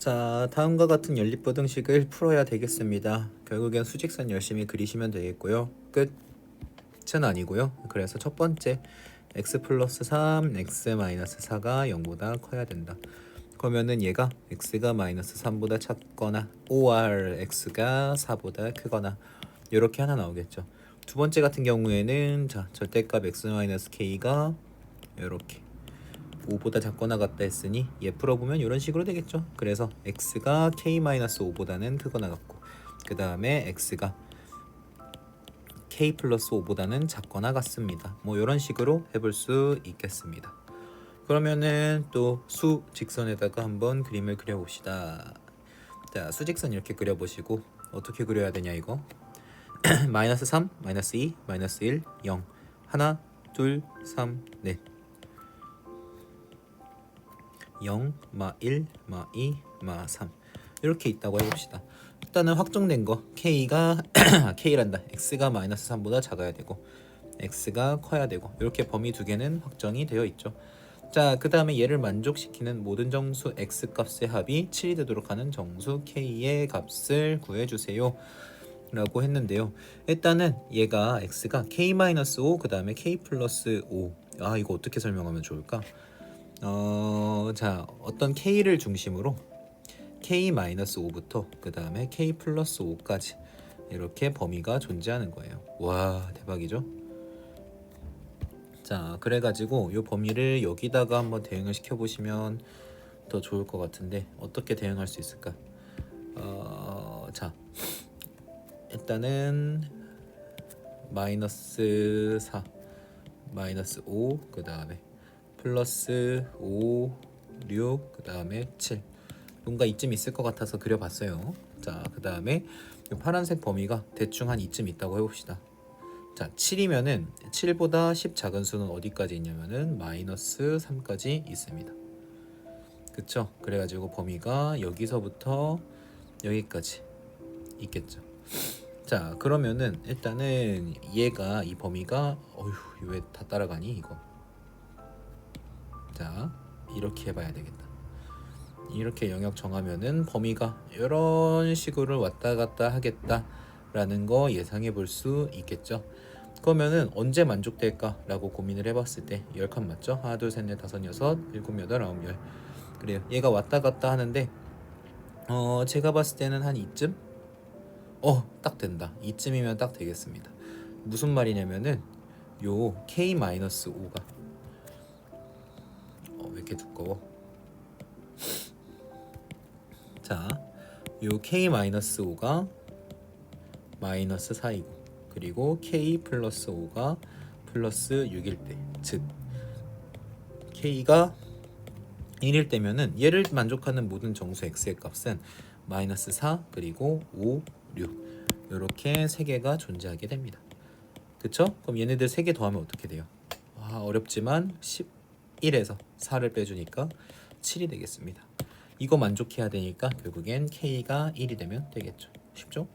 자, 다음과 같은 연립부 등식을 풀어야 되겠습니다. 결국엔 수직선 열심히 그리시면 되겠고요. 끝은 아니고요. 그래서 첫 번째 x 플러스 3, x 마이너스 4가 0보다 커야 된다. 그러면은 얘가 x가 마이너스 3보다 작거나 or x가 4보다 크거나 이렇게 하나 나오겠죠. 두 번째 같은 경우에는 자 절대값 x 마이너스 k가 이렇게 5보다 작거나 같다 했으니 얘 풀어보면 이런 식으로 되겠죠. 그래서 x가 k-5보다는 크거나 같고 그 다음에 x가 k 플러스 5보다는 작거나 같습니다. 뭐 이런 식으로 해볼 수 있겠습니다. 그러면은 또 수 직선에다가 한번 그림을 그려봅시다. 자 수직선 이렇게 그려보시고 어떻게 그려야 되냐 이거 마이너스 3, 마이너스 2, 마이너스 1, 0 하나, 둘, 3, 넷 0, 마 1, 마 2, 마 3 이렇게 있다고 해봅시다. 일단은 확정된 거 k가 k란다 x가 마이너스 3보다 작아야 되고 x가 커야 되고 이렇게 범위 두 개는 확정이 되어 있죠. 자, 그 다음에 얘를 만족시키는 모든 정수 x 값의 합이 7이 되도록 하는 정수 k의 값을 구해주세요. 라고 했는데요. 일단은 얘가 x가 k-5 그 다음에 k 플러스 5. 아 이거 어떻게 설명하면 좋을까? 어, 자 어떤 k를 중심으로 k-5부터 그 다음에 k 플러스 5까지 이렇게 범위가 존재하는 거예요. 와 대박이죠? 자 그래가지고 이 범위를 여기다가 한번 대응을 시켜보시면 더 좋을 것 같은데 어떻게 대응할 수 있을까? 어, 자 일단은 마이너스 4 마이너스 5 그 다음에 플러스 5 6 그 다음에 7 뭔가 이쯤 있을 것 같아서 그려봤어요. 자 그 다음에 파란색 범위가 대충 한 이쯤 있다고 해봅시다. 자 7이면은 7보다 10 작은 수는 어디까지 있냐면은 마이너스 3까지 있습니다. 그쵸? 그래가지고 범위가 여기서부터 여기까지 있겠죠. 자 그러면은 일단은 얘가 이 범위가 어휴 왜 다 따라가니 이거 자 이렇게 해봐야 되겠다 이렇게 영역 정하면은 범위가 이런 식으로 왔다 갔다 하겠다라는 거 예상해 볼 수 있겠죠 그러면은 언제 만족될까라고 고민을 해봤을 때 10칸 맞죠? 하나 둘 셋 넷 다섯 여섯 일곱 여덟 아홉 열 그래요 얘가 왔다 갔다 하는데 어 제가 봤을 때는 한 이쯤 어, 딱 된다. 이쯤이면 딱 되겠습니다. 무슨 말이냐면은 요 K-5가 어, 왜 이렇게 두꺼워? 자, 요 K-5가 마이너스 4이고 그리고 K 플러스 5가 플러스 6일 때, 즉 K가 1일 때면은 얘를 만족하는 모든 정수 x의 값은 마이너스 4 그리고 5 6 이렇게 세 개가 존재하게 됩니다. 그쵸? 그럼 얘네들 세 개 더하면 어떻게 돼요? 와 어렵지만 11에서 4를 빼주니까 7이 되겠습니다. 이거 만족해야 되니까 결국엔 k가 1이 되면 되겠죠. 쉽죠?